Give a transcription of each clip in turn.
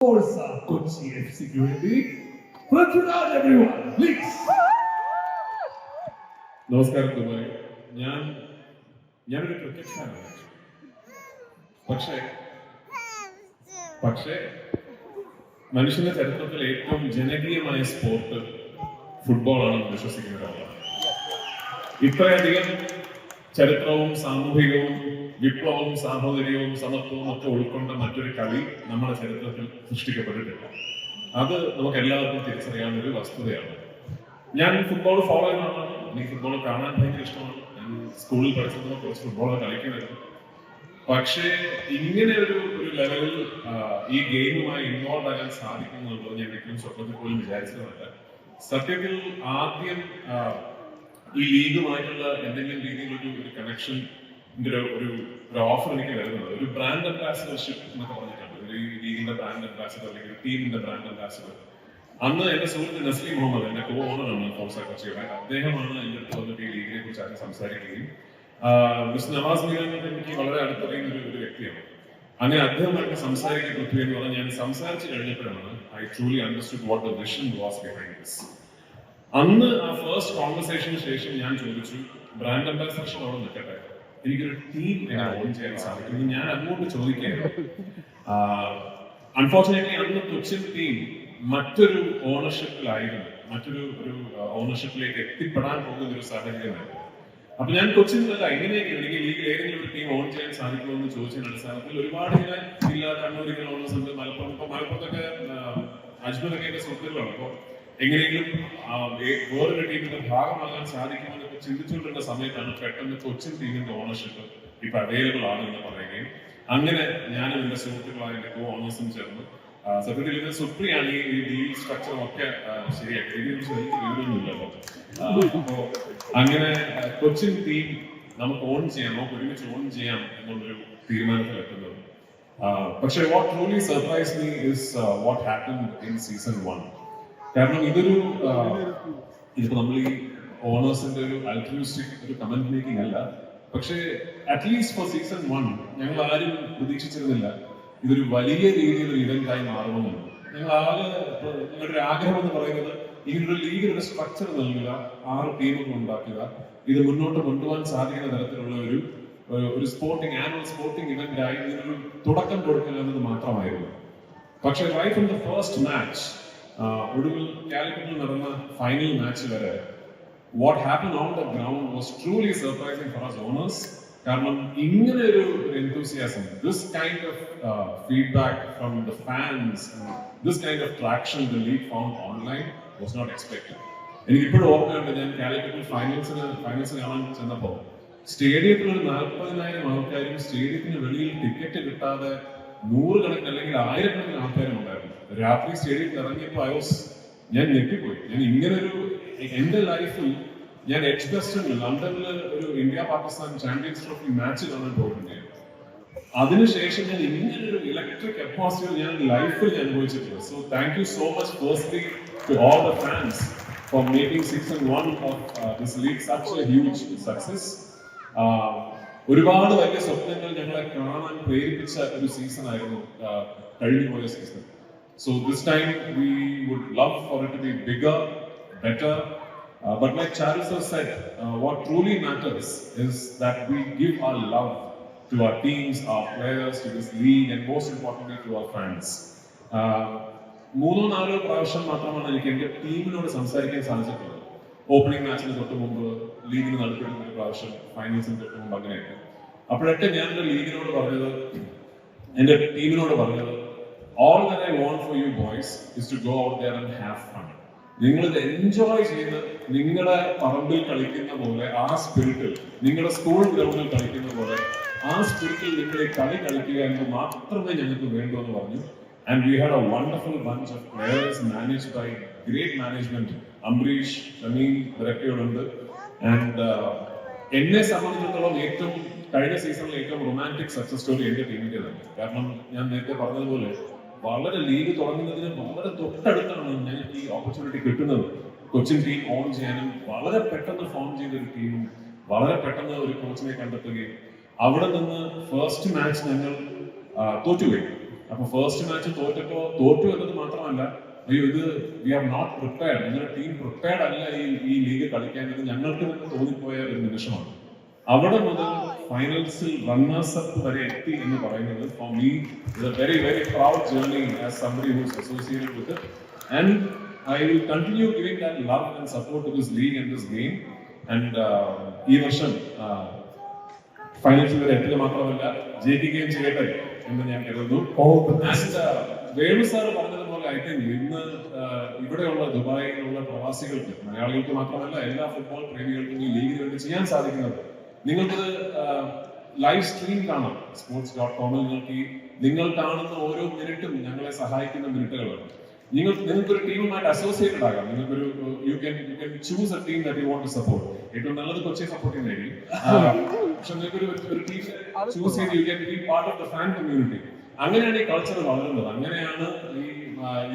Forza Kochi FC ക്ക് വേണ്ടി Prithviraj everyone, please. നമസ്കാരം ദുബായ് ഞാൻ ഞാനൊരു ക്രിക്കറ്റ് ഫാനാണ് പക്ഷേ പക്ഷേ മനുഷ്യന്റെ ചരിത്രത്തിൽ ഏറ്റവും ജനകീയമായ സ്പോർട്ട് ഫുട്ബോളാണെന്ന് വിശ്വസിക്കുന്ന ഒരാളാണ് ഇത്രയധികം ചരിത്രവും സാമൂഹികവും വിപ്ലവവും സാഹോദര്യവും സമത്വവും ഒക്കെ ഉൾക്കൊണ്ട മറ്റൊരു കളി നമ്മുടെ ചരിത്രത്തിൽ സൃഷ്ടിക്കപ്പെട്ടിട്ടില്ല. അത് നമുക്ക് എല്ലാവർക്കും തിരിച്ചറിയാവുന്ന ഒരു വസ്തുതയാണ്. ഞാൻ ഫുട്ബോൾ ഫോളോ ചെയ്യുന്ന എനിക്ക് ഫുട്ബോൾ കാണാൻ ഭയങ്കര ഇഷ്ടമാണ്. ഞാൻ സ്കൂളിൽ പഠിച്ചപ്പോൾ കുറച്ച് ഫുട്ബോൾ കളിക്കുമായിരുന്നു. പക്ഷേ ഇങ്ങനെ ഒരു ഒരു ലെവലിൽ ഈ ഗെയിമുമായി ഇൻവോൾവ് ആകാൻ സാധിക്കുന്നുള്ളൂ ഞാൻ ഒരിക്കലും സ്വപ്നത്തിൽ പോലും വിചാരിച്ചതല്ല സത്യത്തിൽ ആദ്യം ഈ ലീഗുമായിട്ടുള്ള എന്തെങ്കിലും രീതിയിലൊരു ഒരു കണക്ഷൻ ഒരു ഒരു ഓഫർ എനിക്ക് വരുന്നത് ഒരു ബ്രാൻഡ് അംബാസിഡർഷിപ്പ് എന്നൊക്കെ പറഞ്ഞിട്ടുണ്ട് ഒരു ലീഗിന്റെ ബ്രാൻഡ് അംബാസിഡർ അല്ലെങ്കിൽ ടീമിന്റെ ബ്രാൻഡ് അംബാസിഡർ അന്ന് എന്റെ സുഹൃത്ത് നസ്ലി മുഹമ്മദ് എന്റെ കോ ഓണറാണ് ഫോർസ കൊച്ചിയുടെ. അദ്ദേഹമാണ് എന്റെ അടുത്ത് വന്നിട്ട് ഈ ലീഗിനെ കുറിച്ച് ആദ്യം സംസാരിക്കുകയും മിസ് നവാസ് മീരാൻ എനിക്ക് വളരെ അടുത്തറിയുന്ന ഒരു വ്യക്തിയാണ്. അങ്ങനെ അദ്ദേഹമായിട്ട് സംസാരിക്കാൻ പറ്റുക എന്ന് പറഞ്ഞാൽ ഞാൻ സംസാരിച്ചു കഴിഞ്ഞപ്പോഴാണ് I truly understood what the vision was behind this അന്ന് ആ ഫസ്റ്റ് കോൺവെർസേഷന് ശേഷം ഞാൻ ചോദിച്ചു ബ്രാൻഡ് അംബാസിഡർ അവിടെ നിൽക്കട്ടെ? എനിക്കൊരു ടീം ഓൺ ചെയ്യാൻ സാധിക്കും എന്ന് ഞാൻ അങ്ങോട്ട് ചോദിക്കുകയാണ്. അൺഫോർച്ചുനേറ്റ്ലി അന്ന് കൊച്ചിൻ ടീം മറ്റൊരു ഓണർഷിപ്പിലായിരുന്നു മറ്റൊരു ഒരു ഓണർഷിപ്പിലേക്ക് എത്തിപ്പെടാൻ പോകുന്ന ഒരു സാഹചര്യമായിരുന്നു അപ്പൊ ഞാൻ കൊച്ചിനിലല്ല എങ്ങനെയൊക്കെ എനിക്ക് ലീഗിൽ ഏതെങ്കിലും ഒരു ടീം ഓൺ ചെയ്യാൻ സാധിക്കുമെന്ന് ചോദിച്ചതിന്റെ അടിസ്ഥാനത്തിൽ ഒരുപാട് ഇങ്ങനെ ജില്ല കണ്ണൂർ ഇങ്ങനെ ഓണേഴ്സ് ഉണ്ട് മലപ്പുറം ഇപ്പൊ മലപ്പുറത്തൊക്കെ അജ്മലൊക്കെ എന്റെ സുഹൃത്തുക്കളാണ് അപ്പൊ എങ്ങനെയെങ്കിലും വേറൊരു ടീമിന്റെ ഭാഗമാകാൻ സാധിക്കുമെന്നൊക്കെ ചിന്തിച്ചുകൊണ്ടിരുന്ന സമയത്താണ് പെട്ടെന്ന് കൊച്ചിൻ ടീമിന്റെ ഓണർഷിപ്പ് ഇപ്പൊ അവൈലബിൾ ആണ് എന്ന് പറയുകയും. അങ്ങനെ ഞാനും എന്റെ സുഹൃത്തുക്കളായ എന്റെ കോ ഓണേഴ്സും ചേർന്ന് സത്യത്തിൽ സുപ്രിയാണ് ഈ ഡീൽ സ്ട്രക്ചറും ഒക്കെ ശരിയാക്കി. അപ്പോ അങ്ങനെ കൊച്ചിൻ ടീം നമുക്ക് ഓൺ ചെയ്യാം നമുക്ക് ഒരുമിച്ച് ഓൺ ചെയ്യാം എന്നുള്ളൊരു തീരുമാനത്തിലെത്തുന്നത്. പക്ഷേ what truly surprise me is what happen in season one കാരണം ഇതൊരു ഇപ്പൊ നമ്മൾ ഈ ഓണേഴ്സിന്റെ ഒരു അൾട്രിമിസ്റ്റിക് ഒരു കമന്റ് മേക്കിംഗ് അല്ല. പക്ഷേ അറ്റ്ലീസ്റ്റ് ഫോർ സീസൺ വൺ ഞങ്ങൾ ആരും പ്രതീക്ഷിച്ചിരുന്നില്ല. ഇതൊരു വലിയ രീതിയിൽ ഒരു ഇവന്റ് ആയി മാറുമെന്നുണ്ട് ഞങ്ങൾ ആകെ ഞങ്ങളുടെ ആഗ്രഹം എന്ന് പറയുന്നത് ഇതിനൊരു ലീഗിന് ഒരു സ്ട്രക്ചർ നൽകുക ആറ് ടീമുകൾ ഉണ്ടാക്കുക. ഇത് മുന്നോട്ട് കൊണ്ടുപോകാൻ സാധിക്കുന്ന തരത്തിലുള്ള ഒരു- ഒരു സ്പോർട്ടിംഗ് ആനുവൽ സ്പോർട്ടിംഗ് ഇവന്റ് ആയി ഇതിനൊരു തുടക്കം കൊടുക്കുക എന്നത് മാത്രമായിരുന്നു. പക്ഷേ right from the first match ഒടുവിൽ കാലിക്കറ്റിൽ നടന്ന ഫൈനൽ മാച്ച് വരെ what happen on the ground was truly surprising for us owners കാരണം ഇങ്ങനെ ഒരു enthusiasm this kind of feedback from the fans this kind of traction the league found online was not expected എനിക്ക് ഇപ്പോഴും ഓർമ്മയുണ്ട് ഞാൻ കാലിക്കറ്റിൽ ഫൈനൽസിന് finals കാണാൻ ചെന്നപ്പോൾ സ്റ്റേഡിയത്തിൽ ഒരു നാൽപ്പതിനായിരം ആൾക്കാരും സ്റ്റേഡിയത്തിന് വെളിയിൽ ടിക്കറ്റ് കിട്ടാതെ നൂറുകണക്കിന് അല്ലെങ്കിൽ ആയിരക്കണക്കിന് ആൾക്കാരും ഉണ്ടായിരുന്നു. രാത്രി സ്റ്റേഡിയത്തിൽ ഇറങ്ങിയപ്പോൾ ഐ വാസ് ഞാൻ ഞെട്ടിപ്പോയി. ഞാൻ ഇങ്ങനൊരു എന്റെ ലൈഫിൽ ഞാൻ എക്സ്പ്രസ്റ്റിൽ ലണ്ടനിൽ ഒരു India Pakistan Champions Trophy match കാണാൻ പോയിട്ടുണ്ടായിരുന്നു അതിനുശേഷം ഞാൻ ഇങ്ങനൊരു ഇലക്ട്രിക് അറ്റ്മോസ്ഫിയർ ഞാൻ ലൈഫിൽ ഞാൻ അനുഭവിച്ചിട്ടില്ല so thank you so much firstly to all the fans for making season one of this league such a huge success ഒരുപാട് വലിയ സ്വപ്നങ്ങൾ ഞങ്ങളെ കാണാൻ പ്രേരിപ്പിച്ച ഒരു സീസൺ ആയിരുന്നു uh, കഴിഞ്ഞു പോയ season so this time we would love for it to be bigger better Uh, but like Charles has said, uh, what truly matters is that we give our love to our teams, our players, to this league, and most importantly to our fans. Uh, മൂന്നോ നാലോ പ്രാവശ്യം മാത്രമാണ് എനിക്ക് എന്റെ ടീമിനോട് സംസാരിക്കാൻ സാധിച്ചിട്ടുള്ളത് opening മാച്ചിന് തൊട്ട് മുമ്പ് ലീഗിന് നടുപ്പെടുന്ന ഒരു പ്രാവശ്യം ഫൈനൽസിന് തൊട്ട് മുമ്പ് അങ്ങനെയൊക്കെ അപ്പോഴൊക്കെ ഞാൻ എന്റെ ലീഗിനോട് പറഞ്ഞത് എന്റെ ടീമിനോട് പറഞ്ഞത് all that I want for you boys is to go out there and have fun നിങ്ങൾ എൻജോയ് ചെയ്ത് നിങ്ങളുടെ പറമ്പിൽ കളിക്കുന്ന പോലെ ആ സ്പിരിറ്റിൽ നിങ്ങളുടെ സ്കൂൾ ഗ്രൗണ്ടിൽ കളിക്കുന്ന പോലെ ആ സ്പിരിറ്റിൽ നിങ്ങൾ ഈ കളി കളിക്കുക എന്ന് മാത്രമേ ഞങ്ങൾക്ക് വേണ്ടൂ എന്ന് പറഞ്ഞു. And we had a wonderful bunch of players manage by great management Ambareesh Shameen ഇവരൊക്കെയുണ്ട്. And എന്നെ സംബന്ധിച്ചിടത്തോളം ഏറ്റവും കഴിഞ്ഞ സീസണിലെ ഏറ്റവും റൊമാന്റിക് സക്സസ് സ്റ്റോറി എന്റെ ടീമിന്റേതാണ് കാരണം ഞാൻ നേരത്തെ പറഞ്ഞതുപോലെ വളരെ ലീഗ് തുടങ്ങുന്നതിന് വളരെ തൊട്ടടുത്താണ് ഞാൻ ഈ ഓപ്പർച്യൂണിറ്റി കിട്ടുന്നത്. കൊച്ചിൻ ടീം ഓൺ ചെയ്യാനും വളരെ പെട്ടെന്ന് ഫോം ചെയ്ത ഒരു ടീമും വളരെ പെട്ടെന്ന് ഒരു കോച്ചിനെ കണ്ടെത്തുകയും അവിടെ നിന്ന് ഫസ്റ്റ് മാച്ച് ഞങ്ങൾ തോറ്റുപോയി. അപ്പൊ ഫസ്റ്റ് മാച്ച് തോറ്റപ്പോ തോറ്റു എന്നത് മാത്രമല്ല ഇത് വി ആർ നോട്ട് പ്രിപ്പയർഡ് നിങ്ങളുടെ ടീം പ്രിപ്പയർഡ് അല്ല ഈ ഈ ലീഗ് കളിക്കാൻ എന്ന് ഞങ്ങൾക്ക് തന്നെ തോന്നിപ്പോയ ഒരു നിമിഷമാണ്. അവിടെ മുതൽ ഫൈനൽസിൽ റണ്ണേഴ്സ് അപ്പ് വരെ എത്തി എന്ന് പറയുന്നത് for me is a very very proud journey as somebody who's associated with and I will continue giving that love and support to this league and this game and ഈ വർഷം ഫൈനൽസിൽ വരെ എത്തുക മാത്രമല്ല ജയിക്കുകയും ചെയ്യട്ടെ എന്ന് ഞാൻ കരുതുന്നു. വേണു സാറ് പറഞ്ഞതുപോലെ ഐ തിങ്ക് ഇന്ന് ഇവിടെയുള്ള ദുബായിലുള്ള പ്രവാസികൾക്ക് മലയാളികൾക്ക് മാത്രമല്ല എല്ലാ ഫുട്ബോൾ പ്രേമികൾക്കും ഈ ലീഗിന് വേണ്ടി ചെയ്യാൻ സാധിക്കുന്നത്. നിങ്ങൾക്ക് ലൈവ് സ്ട്രീം കാണാം. സ്പോർട്സ് ഡോട്ട് കോമിൽ നിങ്ങൾക്ക് ഈ നിങ്ങൾ കാണുന്ന ഓരോ മിനിറ്റും ഞങ്ങളെ സഹായിക്കുന്ന മിനിറ്റുകളാണ്. നിങ്ങൾ നിങ്ങൾക്ക് ഒരു ടീമുമായിട്ട് അസോസിയേറ്റഡ് ആകാം. നിങ്ങൾക്കൊരു you can you can choose a team that you want to support ഏറ്റവും നല്ലത് കൊച്ചി സപ്പോർട്ട് ചെയ്യുന്നതായിരിക്കും. പക്ഷെ നിങ്ങൾക്ക് ഒരു ഒരു ടീം ചൂസ് ചെയ്ത് you can be part of the fan community അങ്ങനെയാണ് ഈ കൾച്ചർ വളരുന്നത്. അങ്ങനെയാണ് ഈ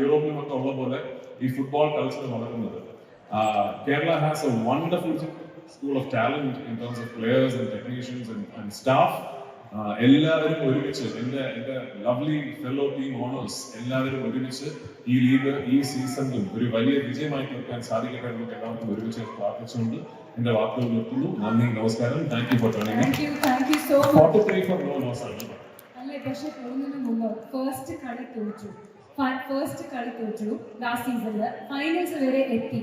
യൂറോപ്പിലുമൊക്കെ ഉള്ള പോലെ ഈ ഫുട്ബോൾ കൾച്ചർ വളരുന്നത്. Kerala has a wonderful school of talent in terms of players and technicians and staff എല്ലാവരും ഒരുമിച്ച് എന്റെ എന്റെ ലവ്ലി ഫെലോ ടീം ഓണേഴ്സ് എല്ലാവരും ഒരുമിച്ച് ഈ ലീഗ് ഈ സീസണിലും ഒരു വലിയ വിജയമായി തീർക്കാൻ സാധിക്കട്ടെ നമുക്ക് എല്ലാവർക്കും ഒരുമിച്ച് പ്രാർത്ഥിച്ചുകൊണ്ട് എന്റെ വാക്കുകൾ നിർത്തുന്നു. നന്ദി നമസ്കാരം. Thank you for turning forty three four no loss ആണ്. പക്ഷെ പോകുന്നതിന് മുമ്പ് ഫസ്റ്റ് കളി തോറ്റു. ഫസ്റ്റ് കളി തോറ്റു. ലാസ്റ്റ് സീസണിൽ ഫൈനൽസ് വരെ എത്തി.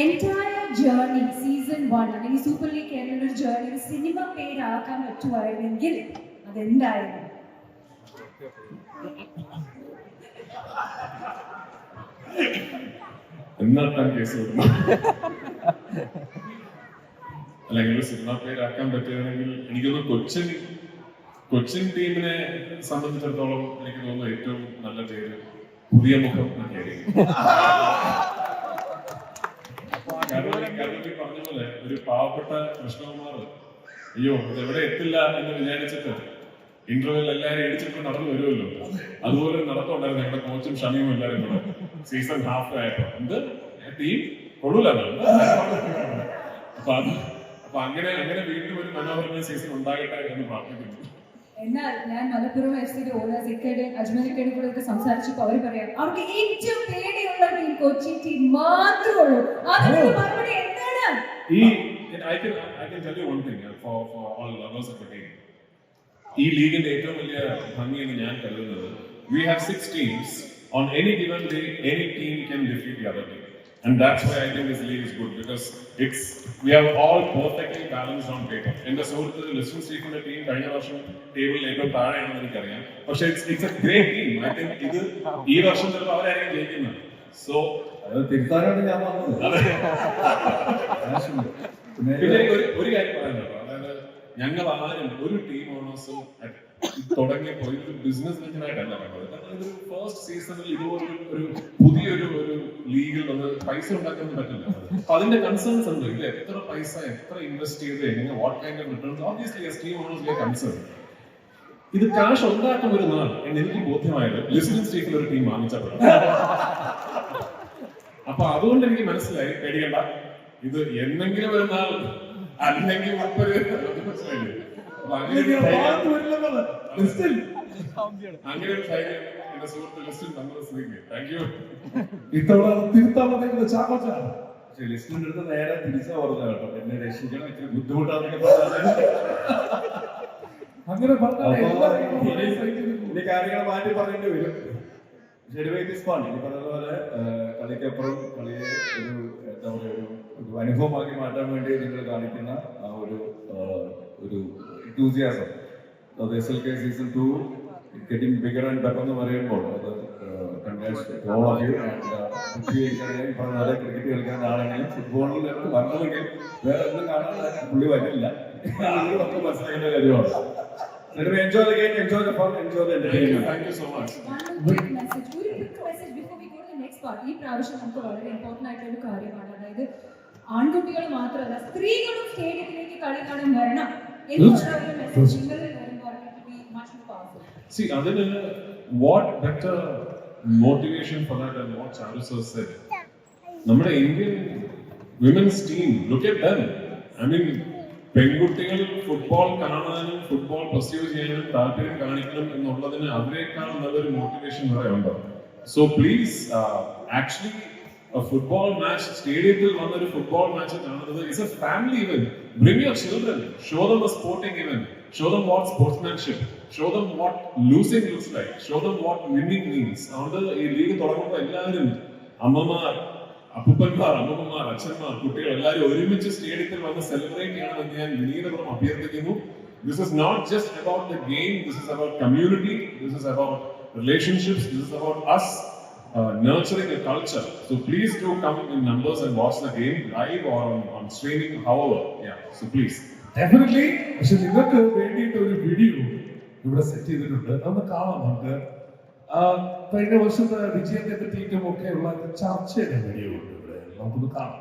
എന്റയർ ജേർണി സീസൺ വൺ അല്ലെങ്കിൽ സൂപ്പർ ലീഗ് ഒരു ജേർണി സിനിമ പേരാക്കാൻ പറ്റുമായിരുന്നെങ്കിൽ അതെന്തായിരുന്നു? എന്നാത്താൻ കേസ് അല്ലെങ്കിൽ സിനിമ പേരാക്കാൻ പറ്റുകയാണെങ്കിൽ എനിക്കൊന്ന് കൊച്ചിൻ കൊച്ചിൻ ടീമിനെ സംബന്ധിച്ചിടത്തോളം എനിക്ക് തോന്നുന്നു ഏറ്റവും നല്ല പേര് പുതിയ മുഖം പറഞ്ഞ പോലെ ഒരു പാവപ്പെട്ട കൃഷ്ണകുമാർ അയ്യോ ഇത് എവിടെ എത്തില്ല എന്ന് വിചാരിച്ചിട്ട് ഇന്റർവ്യൂ എല്ലാവരും ഇടിച്ചിട്ട് നടന്നു വരുമല്ലോ. അതുപോലെ നടത്തുണ്ടായിരുന്നു ഞങ്ങളുടെ കോച്ചും ഷമിയും എല്ലാവരും കൂടെ. സീസൺ ഹാഫ് ആയപ്പോ. എന്ത്? ടീം കൊള്ളൂല അപ്പൊ അത്. അപ്പൊ അങ്ങനെ അങ്ങനെ വീണ്ടും ഒരു മനോഹരമായ സീസൺ ഉണ്ടാകട്ടെ എന്ന് പ്രാർത്ഥിക്കുന്നു. എന്നാൽ ഞാൻ മലപ്പുറം എഫ് സിയുടെ ഓണേഴ്സ് ഇക്കയുടെ അജ്മലിക്കയുടെയും കൂടെ ഒക്കെ സംസാരിച്ചപ്പോൾ അവർ പറയാം അവർക്ക് ഏറ്റവും പേടിയുള്ള ടീം കൊച്ചി ടീം മാത്രമേ ഉള്ളൂ. അതിനുള്ള മറുപടി എന്താണ്? ഈ ടീം ഈ ലീഗിന്റെ ഏറ്റവും വലിയ ഭംഗി എന്ന് ഞാൻ കരുതുന്നത് we have six teams on any given day any team can defeat the other team And that's why I think this league is good because it's we have all perfectly balanced on paper. എന്റെ സുഹൃത്ത് Liston സ്റ്റീഫിന്റെ team കഴിഞ്ഞ വർഷം ടേബിളിൽ ഏറ്റവും താഴെയാണെന്ന് എനിക്കറിയാം. പക്ഷെ it's it's a great team I think ഇത് ഈ വർഷം ചിലപ്പോൾ അവരായിരിക്കും ജയിക്കുന്നത്. സോ അത് തിരുത്താനാണ് ഞാൻ വന്നത്. അതെ. ആവശ്യമില്ല. പിന്നെ പിന്നെ എനിക്ക് ഒരു ഒരു കാര്യം പറയാനുണ്ടോ അതായത് ഞങ്ങൾ ആരും ഒരു ടീം ഓണേഴ്സും തുടങ്ങിയപ്പോ ഒരു ബിസിനസ് മെന്റനായിട്ടല്ല കണ്ടത്. ഫസ്റ്റ് സീസണിൽ ഇതുപോലെ ഒരു പുതിയൊരു ഒരു ലീഗിൽ വന്ന് പൈസ ഉണ്ടാക്കാൻ പറ്റില്ല. അപ്പൊ അതിന്റെ കൺസേൺസ് ഉണ്ട്. ഇല്ലേ എത്ര പൈസ എത്ര ഇൻവെസ്റ്റ് ചെയ്ത് എങ്ങനെ what kind of returns as team owners concern ഇത് കാഷ് ഉണ്ടാക്കുന്ന ഒരു നാൾ എന്ന് എനിക്ക് ബോധ്യമായത് ലിസ്റ്റിംഗ് സ്റ്റേക്കിൽ ഒരു ടീം വാങ്ങിച്ചപ്പോഴാണ്. അപ്പൊ അതുകൊണ്ട് എനിക്ക് മനസ്സിലായി പേടിക്കണ്ട. ഇത് എന്തെങ്കിലും ഒരു നാൾ അല്ലെങ്കിൽ അങ്ങനെ ഒരു ഒരു ധൈര്യം എന്റെ സുഹൃത്ത് ലിസ്റ്റിൽ തന്നത് സ്ഥിതിക്ക് താങ്ക് യു ഇത്തവണ വന്നേക്കുന്നത് ചാക്കോച്ചാണ് പക്ഷേ ലിസ്റ്റിന്റെ അടുത്ത് നേരെ തിരിച്ചാ പറഞ്ഞ കേട്ടോ. എന്നെ രക്ഷിക്കണം ഇച്ചിരി ബുദ്ധിമുട്ടാന്നൊക്കെ അങ്ങനെ ഇനി ഒരേ. കാര്യങ്ങൾ മാറ്റി പറയേണ്ടി വരും. ശരി ഇനി പറഞ്ഞ പോലെ കളിക്കപ്പുറം കളിയെ ഒരു എന്താ പറയുക ഒരു ഒരു അനുഭവമാക്കി മാറ്റാൻ വേണ്ടി നിങ്ങൾ കാണിക്കുന്ന ആ ഒരു ഒരു ഇന്റൂസിയാസം അത് S L K season two getting bigger and better എന്ന് പറയുമ്പോൾ അത് കൺഗ്രാറ്റ്സ് ഓൾ ആൻഡ് പറഞ്ഞ ക്രിക്കറ്റ് കളിക്കാൻ ആളെങ്കിലും ഫുട്ബോളിൽ വരണമെങ്കിൽ വേറെ ഒന്നും കാണാൻ പുള്ളി വരില്ല. നമുക്ക് മനസ്സിലാക്കേണ്ട കാര്യമാണ്. ഈ പ്രാവശ്യം നമുക്ക് വളരെ ഇമ്പോർട്ടന്റ് ആയിട്ടുള്ള ഒരു കാര്യമാണ്. അതായത് ആൺകുട്ടികൾ മാത്രമല്ല സ്ത്രീകളും സ്റ്റേഡിയത്തിലേക്ക് കളി കാണാൻ വരണം See, അതിന് what better motivation for that and what Charu sir said നമ്മുടെ Indian women's team look at them I mean പെൺകുട്ടികൾ ഫുട്ബോൾ കാണാനും ഫുട്ബോൾ പെർസ്യൂ ചെയ്യാനും താല്പര്യം കാണിക്കണം എന്നുള്ളതിന് അതിനേക്കാൾ നല്ലൊരു മോട്ടിവേഷൻ വേറെ ഉണ്ടോ? So please actually football match സ്റ്റേഡിയത്തിൽ വന്നൊരു ഫുട്ബോൾ മാച്ച് കാണുന്നത് is a family event bring your children show them a sporting event show them what sportsmanship show them what losing looks like show them what winning means അതുകൊണ്ട് ഈ league തുടങ്ങുമ്പോൾ എല്ലാവരും അമ്മമാർ അപ്പൂപ്പന്മാർ അമ്മമ്മമാർ അച്ഛന്മാർ കുട്ടികൾ എല്ലാവരും ഒരുമിച്ച് സ്റ്റേഡിയത്തിൽ വന്ന് സെലിബ്രേറ്റ് ചെയ്യണമെന്ന് ഞാൻ വിനീതപൂർവം അഭ്യർത്ഥിക്കുന്നു. This is not just about the game this is about community this is about relationships. This is about us. uh, nurturing a culture so please do come in numbers and watch the game live or on, on streaming however yeah so please definitely പക്ഷെ നിങ്ങൾക്ക് വേണ്ടിയിട്ട് ഒരു video ഇവിടെ set ചെയ്തിട്ടുണ്ട് നമുക്ക് കാണാം നമുക്ക് ആ, കഴിഞ്ഞ വർഷത്തെ വിജയത്തെ പറ്റിയിട്ടും ഒക്കെ ഉള്ള ചർച്ചയുടെ വീഡിയോ ഉണ്ട് ഇവിടെ നമുക്കൊന്ന് കാണാം